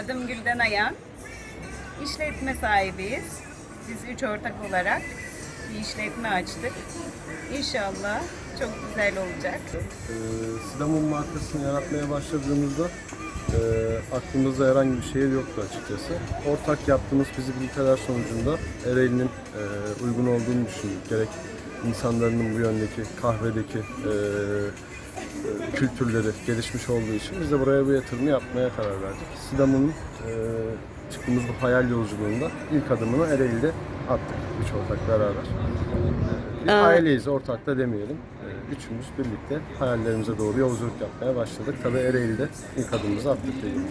Adım Gülden Ayan. İşletme sahibiyiz. Biz üç ortak olarak bir işletme açtık. İnşallah çok güzel olacak. Ee, Sidamon markasını yaratmaya başladığımızda e, aklımızda herhangi bir şehir yoktu açıkçası. Ortak yaptığımız fizibiliteler sonucunda Ereğli'nin e, uygun olduğunu düşündük. Gerek insanların bu yöndeki kahvedeki e, e, kültürleri gelişmiş olduğu için biz de buraya bu yatırımı yapmaya karar verdik. Sidamon'un e, çıktığımız bu hayal yolculuğunda ilk adımını Ereğli'de attık üç ortak beraber. Bir Aa. aileyiz, ortak da demeyelim. Ee, Üçümüz birlikte hayallerimize doğru yolculuk yapmaya başladık. Tabii Ereğli'de ilk adımımızı attık diyelim.